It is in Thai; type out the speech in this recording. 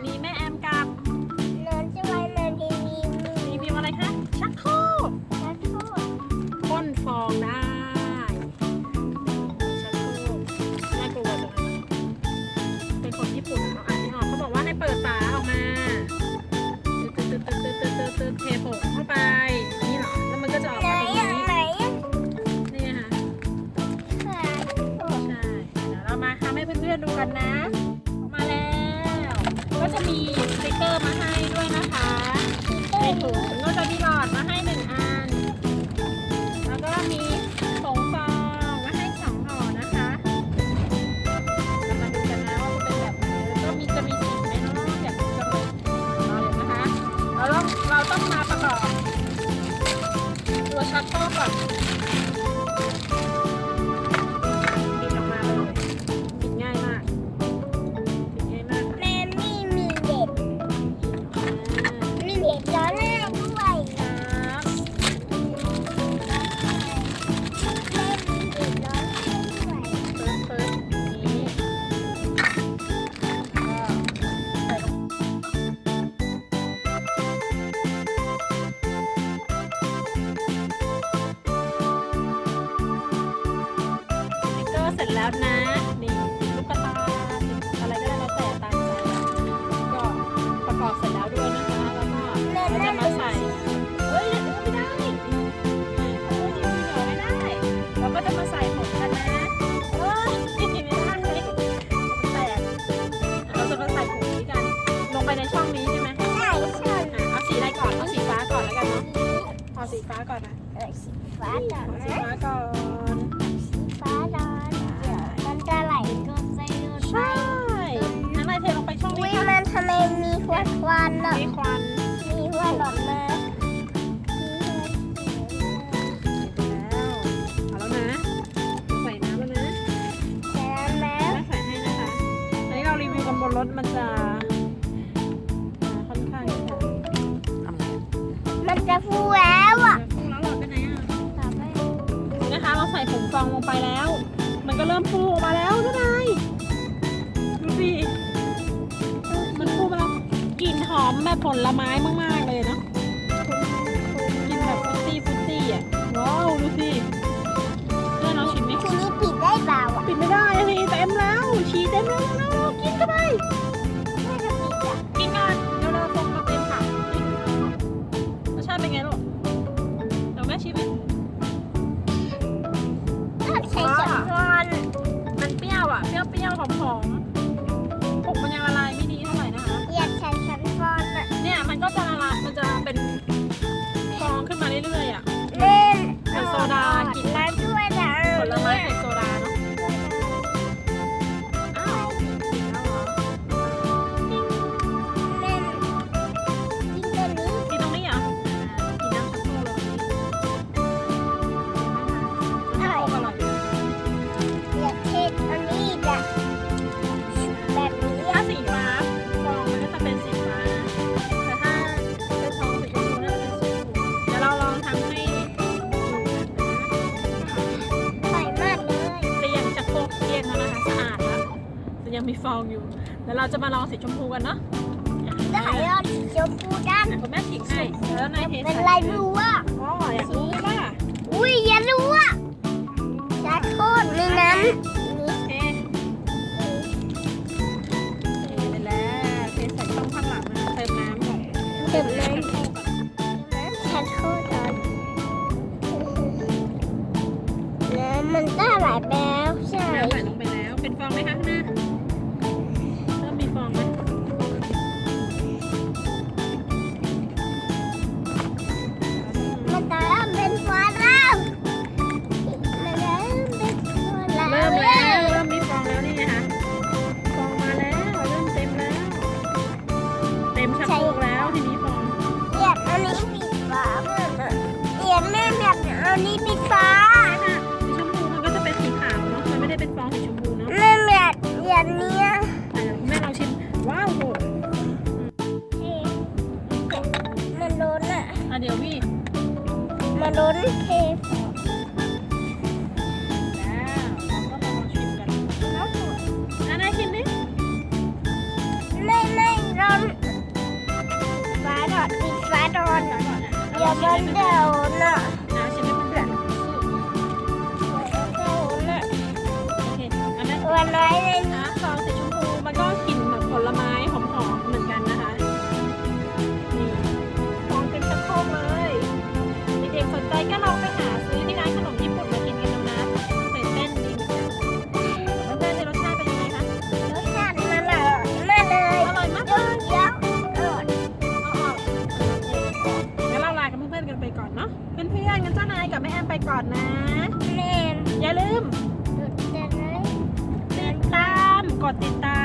วันนี้แม่แอมกับนอนจะไว้นอนรีวิวรีวิวอะไรคะชักโครกแล้วก็พ่นฟองได้ชักโครกน่ากลัวจังเลยเป็นคนญี่ปุ่นเขาอ่านไม่ออกเขาบอกว่าให้เปิดฝาออกมาตึ๊ดตึ๊ดตึ๊ดตึ๊ดตึ๊ดตึ๊ดตึ๊ดเทผงเข้าไปนี่เหรอแล้วมันก็จะออกไหนมาตรงอะนี้ไหนอะนี่ค่ะค่ะใช่เดี๋ยวเรามาทำให้เพื่อนๆดูกันนะ ตัวชั จแล้วนะ นี่ติดลูกกระตาติดอะไรก็ได้แล้วแต่ตามใจก็ประกอบเสร็จแล้วด้วยนะคะแล้วก็เราจะมาใส่เฮ้ยเดี๋ยวไม่ได้ขอโทษทีไม่เหลือไม่ได้เราก็จะมาใส่ผงกันนะเฮ้ยไม่ได้แตกเราจะมาใส่ผงนี้กัน ลงไปในช่องนี้ใช่ไหมใช่ใช่อะเอาสีอะไรก่อนเอาสีฟ้าก่อนแล้วกันเนาะเอาสีฟ้าก่อนนะเออสีฟ้าก่อนเอาสีนะฟ้าก่อนสีฟ้าร้อนเดี๋ยวมัน ใช่น้ำลายเทลงไปช่องวินี้ค่ะมันทำไมมีควันควันอะมีควันมีควันออกมาแล้วเอาแล้วนะ ใส่น้ำแล้วนะแค่นั้นแล้แล้ววใส่ให้นะคะอันนี้เรารีวิวกันบนรถมันจะอ่าค่อนข้างจะทำไงมันจะฟูแล้วอะฟูแล้วหลอดไปไหนอะต่อไปนี่นะคะเราใส่ผงฟองลงไปแล้ว มันก็เริ่มฟูออกมาแล้วเจ้านายดู สิมันฟูมาแล้วกลิ่นหอมแบบผลไม้มาก ๆ เลยเนาะกลิ่นแบบฟรุตตี้ฟรุตตี้อะ ว้าวดูสิเพื่อนเราชิมไหมทีนี้ปิดได้เปล่าอะปิดไม่ได้อะสิเต็มแล้วฉี่เต็มแล้วแล้วเรากินเข้าไป ไม่จะปิดอะกินก่อนเดี๋ยวเราฟองมาเต็มค่ะกินรสชาติเป็นไงลูกเดี๋ยวแม่ชิมไหมต้องใช้จักรวาลมันเปรี้ยวอะ เปรี้ยวเปรี้ยวหอมห ยังมีฟองอยู่เดี๋ยวเราจะมาลองสีชมพูกันเนาะอะได้ยอดสีชมพูด้านอะคุณแม่ฉีกให้แล้วนายเทเป็นใส่ไรไม่รู้อะอ๋ออยากรู้ใช่ปะอุ้ยอย่ารู้อะจะโทษในนั้นเทเทไปแล้วเทใส่ช่องข้างหลังนะเติมน้ำก่อนเติมน้ำจะโทษตอนน้ำมันก็ไหลไปแล้วใช่น้ำใส่ลงไปแล้ว เป็นฟองไหมคะ นี้มีฟ้าค่สีชมพูมันก็จะเป็นสีขาวเนาะ มันไม่ได้เป็นฟองสีชมพูเนาะไม่เหมือนอย่างเนี้ยอะแม่ลองชิม ว้าวโหมันล้นอะอะเดี๋ยววีมันล้นเทปแล้วราก็มาลองชิมกันแล้วโหอะนายชิมดิไม่ไม่ร้อนฟ้าดอดฟ้าดอนอย่ามันเดี๋ยน่ะ อันนั้นวันไหนเลยนะซองสีชมพูมันก็กลิ่นแบบผลไม้หอมๆเหมือนกันนะคะ นี่ฟองเต็มสะโพกเลยเด็กๆสนใจก็ลองไปหาซื้อที่ร้านขนมญี่ปุ่นมากินกันดูนะตื่นเต้นดีเหมือนกันแล้วเพื่อนๆในรสชาติเป็นยังไงคะรสชาติมันอร่อยมากเลยอร่อยมากเยอะเยอะอร่อยเอาออกงั้นเราลากับเพื่อนๆกันไปก่อนเนาะเพื่อนๆงั้นเจ้านายกับแม่แอมไปก่อนนะแม่อย่าลืม ดติดตาม